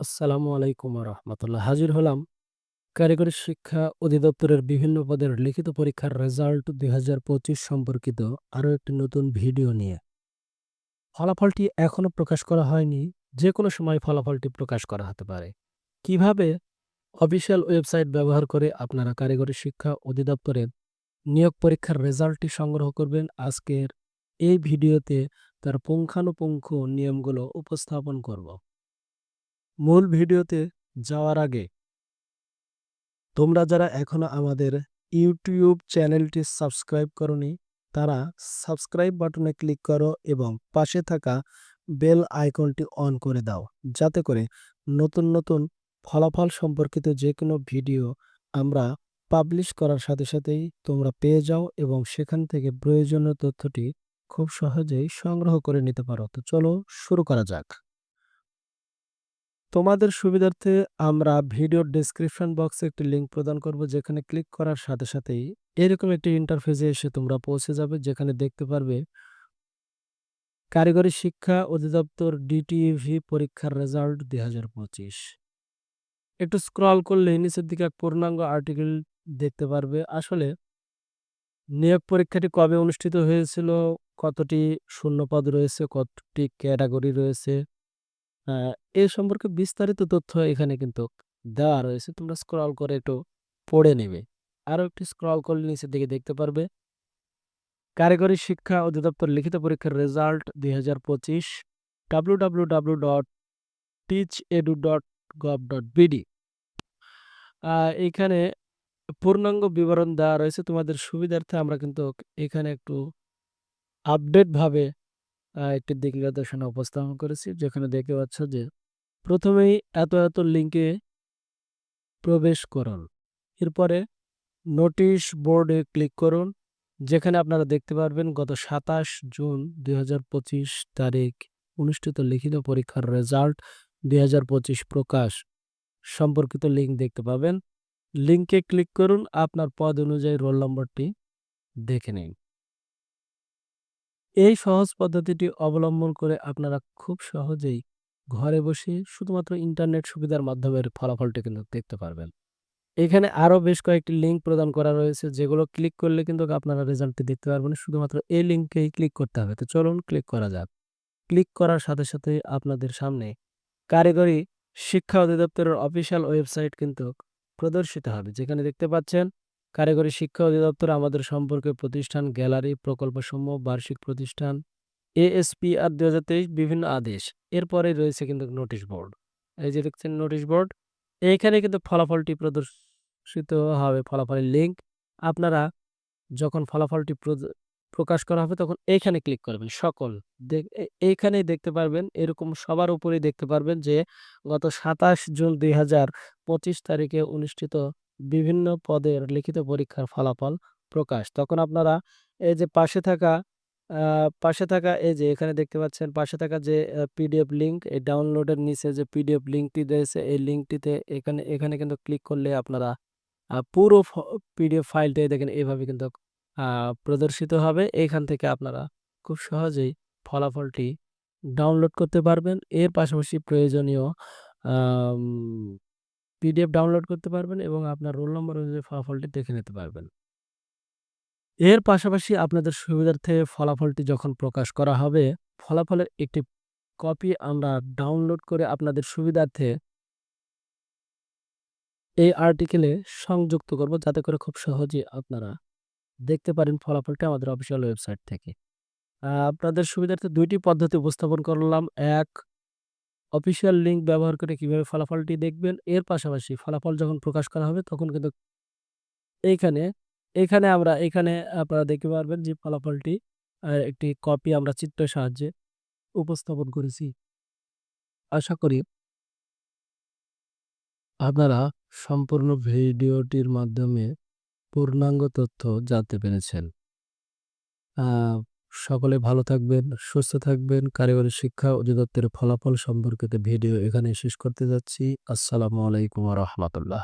আসসালামু আলাইকুম রহমতুল্লাহ। হাজির হলাম কারিগরি শিক্ষা অধিদপ্তরের বিভিন্ন পদের লিখিত পরীক্ষার রেজাল্ট দুই হাজার পঁচিশ সম্পর্কিত আরও একটি নতুন ভিডিও নিয়ে। ফলাফলটি এখনও প্রকাশ করা হয়নি যে কোনো সময় ফলাফলটি প্রকাশ করা হতে পারে। কীভাবে অফিসিয়াল ওয়েবসাইট ব্যবহার করে আপনারা কারিগরি শিক্ষা অধিদপ্তরের নিয়োগ পরীক্ষার রেজাল্টটি সংগ্রহ করবেন, আজকের এই ভিডিওতে তার পুঙ্খানুপুঙ্খ নিয়মগুলো উপস্থাপন করব। মূল ভিডিওতে যাওয়ার আগে তোমরা যারা এখনও আমাদের ইউটিউব চ্যানেলটি সাবস্ক্রাইব করনি, তারা সাবস্ক্রাইব বাটনে ক্লিক করো এবং পাশে থাকা বেল আইকনটি অন করে দাও, যাতে করে নতুন নতুন ফলাফল সম্পর্কিত যে কোনো ভিডিও আমরা পাবলিশ করার সাথে সাথেই তোমরা পেয়ে যাও এবং সেখান থেকে প্রয়োজনীয় তথ্যটি খুব সহজেই সংগ্রহ করে নিতে পারো। তো চলো শুরু করা যাক। তোমাদের সুবিধার্থে আমরা ভিডিওর ডেসক্রিপশন বক্সে একটি লিঙ্ক প্রদান করব, যেখানে ক্লিক করার সাথে সাথেই এরকম একটি ইন্টারফেসে এসে তোমরা পৌঁছে যাবে, যেখানে দেখতে পারবে কারিগরি শিক্ষা অধিদপ্তর ডিটিভি পরীক্ষার রেজাল্ট দুই হাজার পঁচিশ। একটু স্ক্রল করলে নিচের দিকে এক পূর্ণাঙ্গ আর্টিকেল দেখতে পারবে। আসলে নিয়োগ পরীক্ষাটি কবে অনুষ্ঠিত হয়েছিল, কতটি শূন্যপদ রয়েছে, কতটি ক্যাটাগরি রয়েছে এ সম্পর্কে বিস্তারিত তথ্য এখানে কিন্তু দেওয়া রয়েছে। তোমরা স্ক্রল করে একটু পড়ে নেবে। আরও একটি স্ক্রল করলে নিচের দিকে দেখতে পারবে। কারিগরি শিক্ষা অধিদপ্তর লিখিত পরীক্ষার রেজাল্ট দুই হাজার পঁচিশ W W W dot teach edu dot gov dot BD এইখানে পূর্ণাঙ্গ বিবরণ দেওয়া রয়েছে। তোমাদের সুবিধার্থে আমরা কিন্তু এখানে একটু আপডেটভাবে একটি দিক নির্দেশনা উপস্থাপন করেছি, যেখানে দেখতে পাচ্ছ যে, প্রথমেই এত এত লিঙ্কে প্রবেশ করুন। এরপরে নোটিশ বোর্ডে ক্লিক করুন, যেখানে আপনারা দেখতে পারবেন গত সাতাশ জুন দু হাজার পঁচিশ তারিখ অনুষ্ঠিত লিখিত পরীক্ষার রেজাল্ট দুই হাজার পঁচিশ প্রকাশ। সম্পর্কিত লিঙ্ক দেখতে পাবেন। লিঙ্কে ক্লিক করুন, আপনার পদ অনুযায়ী রোল নম্বরটি দেখে নিন। এই সহজ পদ্ধতিটি অবলম্বন করে আপনারা খুব সহজেই ঘরে বসে শুধুমাত্র ইন্টারনেট সুবিধার মাধ্যমে ফলাফলটি কিন্তু দেখতে পারবেন। এখানে আরও বেশ কয়েকটি লিঙ্ক প্রদান করা রয়েছে, যেগুলো ক্লিক করলে কিন্তু আপনারা রেজাল্টটি দেখতে পারবেন। শুধুমাত্র এই লিঙ্কেই ক্লিক করতে হবে। তো চলুন ক্লিক করা যাক। ক্লিক করার সাথে সাথে আপনাদের সামনে কারিগরি শিক্ষা অধিদপ্তরের অফিসিয়াল ওয়েবসাইট কিন্তু প্রদর্শিত হবে, যেখানে দেখতে পাচ্ছেন কারিগরি শিক্ষা অধিদপ্তর আমাদের সম্পর্কে প্রতিষ্ঠান, গ্যালারি, প্রকল্পসমূহ, বার্ষিক প্রতিষ্ঠান এএসপি আর দুই হাজার তেইশ, বিভিন্ন আদেশ। এরপরে রয়েছে কিন্তু নোটিশ বোর্ড। এই যে দেখছেন নোটিশ বোর্ড, এইখানে কিন্তু ফলাফলটি প্রদর্শিত হবে, ফলাফলের লিঙ্ক। আপনারা যখন ফলাফলটি প্রকাশ করা হবে তখন এইখানে ক্লিক করবেন, সকল। এইখানেই দেখতে পারবেন, এরকম সবার উপরেই দেখতে পারবেন যে গত সাতাশ জুন দুই হাজার পঁচিশ তারিখে অনুষ্ঠিত বিভিন্ন পদের লিখিত পরীক্ষার ফলাফল প্রকাশ। তখন আপনারা এই যে পাশে থাকা পাশে থাকা এই যে এখানে দেখতে পাচ্ছেন, পাশে থাকা যে পিডিএফ লিঙ্ক এই ডাউনলোডের নিচে যে পিডিএফ লিঙ্কটি রয়েছে, এই লিঙ্কটিতে এখানে এখানে কিন্তু ক্লিক করলে আপনারা পুরো পিডিএফ ফাইলটাই দেখেন এইভাবে কিন্তু প্রদর্শিত হবে। এইখান থেকে আপনারা খুব সহজেই ফলাফলটি ডাউনলোড করতে পারবেন। এর পাশাপাশি প্রয়োজনীয় পিডিএফ ডাউনলোড করতে পারবেন এবং আপনার রোল নম্বর অনুযায়ী ফলাফলটি দেখে নিতে পারবেন। এর পাশাপাশি আপনাদের সুবিধার্থে ফলাফলটি যখন প্রকাশ করা হবে, ফলাফলের একটি কপি আমরা ডাউনলোড করে আপনাদের সুবিধার্থে এই আর্টিকেলে সংযুক্ত করব, যাতে করে খুব সহজেই আপনারা দেখতে পারেন ফলাফলটা আমাদের অফিসিয়াল ওয়েবসাইট থেকে। আপনাদের সুবিধার্থে দুইটি পদ্ধতি উপস্থাপন করলাম। এক অফিসিয়াল লিঙ্ক ব্যবহার করে কীভাবে ফলাফলটি দেখবেন। এর পাশাপাশি ফলাফল যখন প্রকাশ করা হবে, তখন কিন্তু এইখানে এখানে আমরা এখানে আপনারা দেখতে পারবেন যে ফলাফলটি একটি কপি আমরা চিত্রের সাহায্যে উপস্থাপন করেছি। আশা করি আপনারা সম্পূর্ণ ভিডিওটির মাধ্যমে পূর্ণাঙ্গ তথ্য জানতে পেরেছেন। সকলে ভালো থাকবেন, সুস্থ থাকবেন। কারিগরি শিক্ষা অধিদপ্তরের ফলাফল সম্পর্কিত ভিডিও এখানে শেষ করতে যাচ্ছি। আসসালামু আলাইকুম রহমতুল্লাহ।